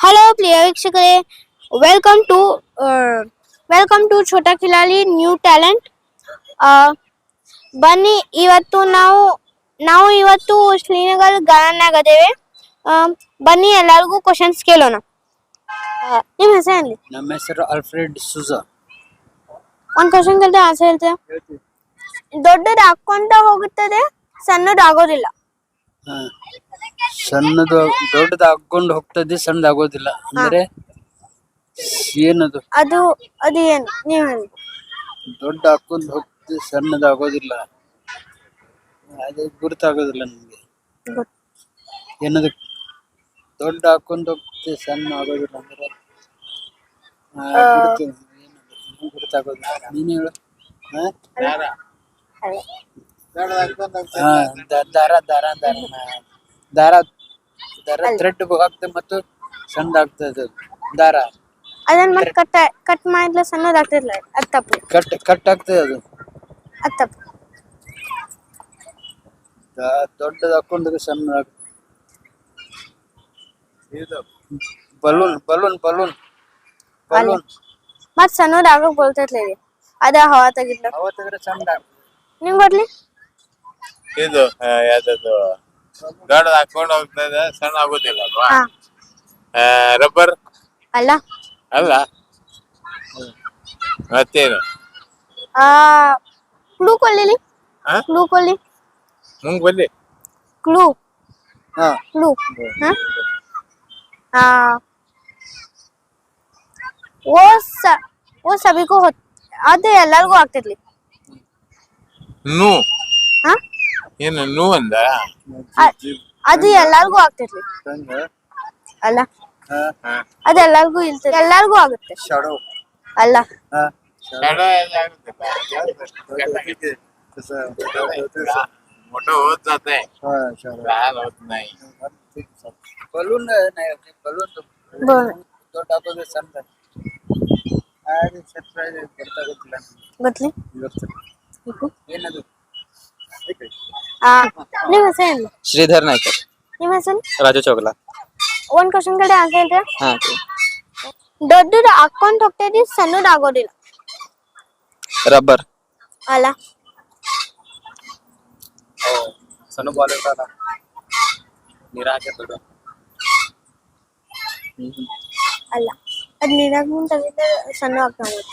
Hello ಪ್ರಿಯ ವೀಕ್ಷಕರೇ. Welcome to welcome to Chhota Khiladi new talent ಬನ್ನಿ ಇವತ್ತು ನಾವು ನಾವು ಇವತ್ತು ಶ್ರೀನಗರ್ ಗಾರ್ಡನ್ ಆಗದೇವೆ ಆ, ಬನ್ನಿ ಎಲ್ಲರಿಗೂ ಕ್ವಶನ್ಸ್ ಕೇಳೋಣ. ನಿಮ್ಮ ಹೆಸರು ನಮ್ಮ ಹೆಸರು ಅಲ್ಫ್ರೆಡ್ ಸುಜಾ ಒಂದು ಕ್ವಶನ್ ಕೇಳ್ತೆ ಆನ್ಸರ್ ಹೇಳ್ತೇವೆ ದೊಡ್ಡದು ಹಾಕೊಂತ ಹೋಗುತ್ತದೆ ಸಣ್ಣದು ಆಗೋದಿಲ್ಲ. ಹಾ. ಸಣ್ಣದು ದೊಡ್ಡದ ಹಾಕೊಂಡು ಹೋಗ್ತದೆ ಸಣ್ಣದ ಆಗೋದಿಲ್ಲ. ಅಂದ್ರೆ ಏನದು? ಅದು ಅದು ಏನು? ನೀವು ಹೇಳಿ. ದೊಡ್ಡ ಹಾಕೊಂಡು ಹೋಗ್ತದೆ ಸಣ್ಣದ ಆಗೋದಿಲ್ಲ. ಅದು ಗುರುತಾಗೋದಿಲ್ಲ ನಮ್ಗೆ. ಏನದು? ದೊಡ್ಡ ಹಾಕೊಂಡು ಹೋಗ್ತದೆ ಸಣ್ಣ ಆಗೋದಿಲ್ಲ ಅಂದ್ರೆ ಆ, ಗುರುತು ಏನದು? ನಂಗ್ ಗುರುತಾಗೋದಿಲ್ಲ. ನೀನ್ ಹೇಳು. ಹಾ? ಹಾ, ದ- ದಾರ ದಾರ ದಾರ. ದಾರ. ದಾರ ಥ್ರೆಡ್ ಆಗ್ತದೆ ಮತ್ತು ಸಣ್ಣ ಆಗ್ತದೆ. ದಾರ. ಅದನ್ನ ಮತ್ತೆ ಕಟ್ ಕಟ್ ಮಾಡಿದ್ರೆ ಸಣ್ಣದಾಗ್ತಿರ್ಲ ಅದು ತಪ್ಪು. ಕಟ್ ಕಟ್ ಆಗ್ತದೆ ಅದು. ಅದು ತಪ್ಪು. ದ- ದೊಡ್ಡದು ಹಾಕೊಂಡ್ರೆ ಸಣ್ಣ ಆಗ್ತದೆ ಬಲೂನ್ ಬಲೂನ್ ಬಲೂನ್. ಬಲೂನ್. ಮತ್ತೆ ಸಣ್ಣದ್ ಆಗಕ್ ಬೋಲ್ತೈತ್ಲೆ ಇದು ಅದ ಹವಾ ತೆಗಿದ್ಲ. ಅವತ್ತಾದ್ರೆ ಸಣ್ಣ ಆಗ್ತದೆ. ನಿಂಗ್ ಗೊತ್ತ್ಲಿ ಇದು ಆ, ಯಾವ್ದದು? ದೊಡ್ಡದ ಹಾಕೊಂಡು ಹೋಗ್ತಾ ಇದೆ ಸಣ್ಣ ಆಗೋದಿಲ್ಲ ಅಲ್ವಾ? ರಬ್ಬರ್? ಅಲ್ಲ. ಅಲ್ಲ. ಮತ್ತೇನು? ಆ ಕ್ಲೂ ಕೊಲ್ಲಿಲಿ ಹಾ? ಕ್ಲೂ ಕೊಲ್ಲಿ ಮುಂಗ್ ಬಲ್ಲಿ ಕ್ಲೂ ಹಾ. ಕ್ಲೂ ಹಾ? ಆ ಓ ಸ ಓ ಸಭಿಗೂ ಹೊತ್ ಅದು ಎಲ್ಲರಿಗೂ ಆಗ್ತಿರ್ಲಿ. ನೂ. ಹಾ? ಏನು ನೋವು ಅಂದ? ಅದು ಎಲ್ಲಾರ್ಗೂ ಆಗ್ತೈತಿ ಅಲ್ಲ? ಅದ ಎಲ್ಲಾರ್ಗೂ ಇಲ್ತದೆ ಎಲ್ಲಾರ್ಗೂ ಆಗುತ್ತೆ. ಅಲ್ಲ? ಬಲೂನ್ ಬಲೂನ್ ದೊಡ್ಡ ಹಾಕೋದು ಏನದು? श्रीधर नायकर राजू चौकला वन क्वेश्चन का आंसर है हाँ डड्डू रा अकाउंट ठोकते दी सनु रागो दिला रबर। आला। सनु बॉलर का था के तोड़ो आला। अब निराज मुन तो सनु अकाउंट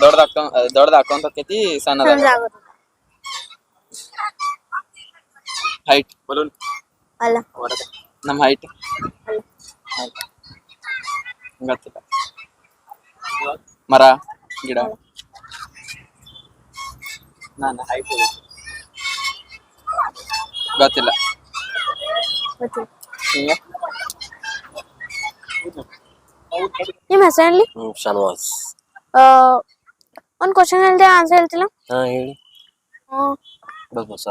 दौड़ दा अकाउंट दौड़ दा अकाउंट सनु रागो ಹೈಟ್ ಬಲೂನ್ ಅಲ್ಲ. ನಮ್ಮ ಹೈಟ್ ಗೊತ್ತಿಲ್ಲ ಮರ ಗಿಡ. ನಾನು ಹೈಟ್ ಗೊತ್ತಿಲ್ಲ. ಹಿಂಗೆ ನಿಮ್ಮ ಹೆಸರಲ್ಲಿ ಶಾನ್ವಾಸ್ ಒಂದು ಕ್ವಶನ್ ಹೇಳ್ದೆ ಆನ್ಸರ್ ಹೇಳ್ತಿಲ್ಲ? ಹಾ ಹೇಳಿ. ಬಸ್ ಬಸ್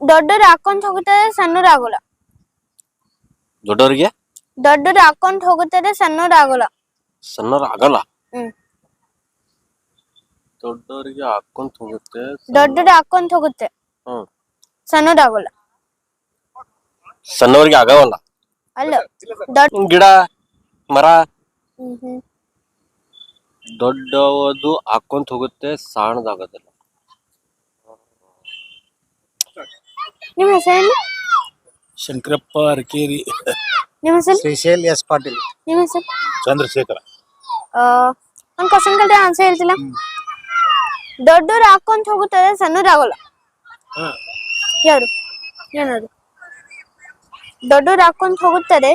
ದೊಡ್ಡದು ಹಾಕೊಂಡ್ ಹೋಗುತ್ತದೆ ಸಣ್ಣರ ಆಗೋಲ್ಲ. ದೊಡ್ಡವರಿಗೆ ದೊಡ್ಡದು ಹಾಕೊಂಡ್ ಹೋಗುತ್ತದೆ ಸಣ್ಣರ ಆಗೋಲ್ಲ. ಸಣ್ಣವ್ರು ಆಗಲ್ಲ? ಹ್ಮ್. ದೊಡ್ಡವರಿಗೆ ಹಾಕೊಂತ ಹೋಗುತ್ತೆ ದೊಡ್ಡದು ಹಾಕೊಂಡ್ ಹೋಗುತ್ತೆ. ಹ್ಮ್. ಸಣ್ಣದ್ ಆಗೋಲ್ಲ. ಸಣ್ಣವರಿಗೆ ಆಗವಲ್ಲ? ಅಲ್ಲ ದೊಡ್ಡ ಗಿಡ ಮರ. ಹ್ಮ್ ಹ್ಮ್. ದೊಡ್ಡವದು ಹಾಕೊಂತ ಹೋಗುತ್ತೆ ಸಣ್ಣದಾಗೋದಿಲ್ಲ ನಿಮ್ಮ ಹೆಸರು ಶಂಕರಪ್ಪ ಅರಕೇರಿ. ನಿಮ್ಮ ಹೆಸರು? ಶ್ರೀಶೈಲ್ ಎಸ್ ಪಾಟೀಲ್. ನಿಮ್ಮ ಹೆಸರು? ಚಂದ್ರಶೇಖರ. ನನ್ನ ಕ್ವಶನ್ ಕೇಳಿದ್ರೆ ಆನ್ಸರ್ ಹೇಳ್ತಿಲ್ಲ? ದೊಡ್ಡವ್ರು ಹಾಕೊಂತ ಹೋಗುತ್ತದೆ ಸಣ್ಣವ್ರು ಆಗೋಲ್ಲ. ಯಾರು? ಏನದು? ದೊಡ್ಡವ್ರು ಹಾಕೊಂತ ಹೋಗುತ್ತದೆ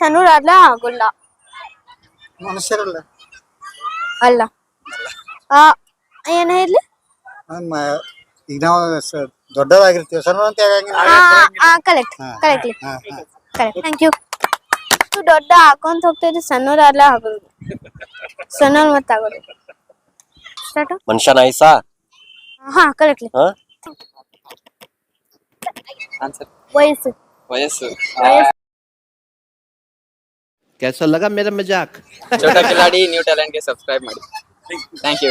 ಸಣ್ಣವ್ರು ಆಗಲ್ಲ ಆಗೋಲ್ಲ. ಮನುಷ್ಯರಲ್ಲ. ಅಲ್ಲ. ಆ ಏನ ಇರ್ಲಿ ಈಗ ನಾವು ದೊಡ್ಡದಾಗಿರ್ತೀವಿ ಸಣ್ಣ ಅಂತ correct correctly correct thank you ದೊಡ್ಡ ಹಾಕೊಂತ ಹೋಗ್ತೈತಿ ಸಣ್ಣವ್ರು ಆಡ್ಲ ಆಗೋದು ಸಣ್ಣವ್ರು ಮತ್ತೆ ಆಗೋದು ಸ್ಟಾರ್ಟ್ ಮನುಷ್ಯ ನಾಯಿಸಾ ಹಾ ಕರೆಕ್ಟ್ಲಿ ಹಾ ಆನ್ಸರ್ ವಯಸ್ಸು ವಯಸ್ಸು ವಯಸ್ಸು कैसा लगा मेरा मजाक छोटा खिलाड़ी न्यೂ ಟ್ಯಾಲೆಂಟ್ ಗೆ ಸಬ್ಸ್ಕ್ರೈಬ್ ಮಾಡಿ ಥ್ಯಾಂಕ್ ಯು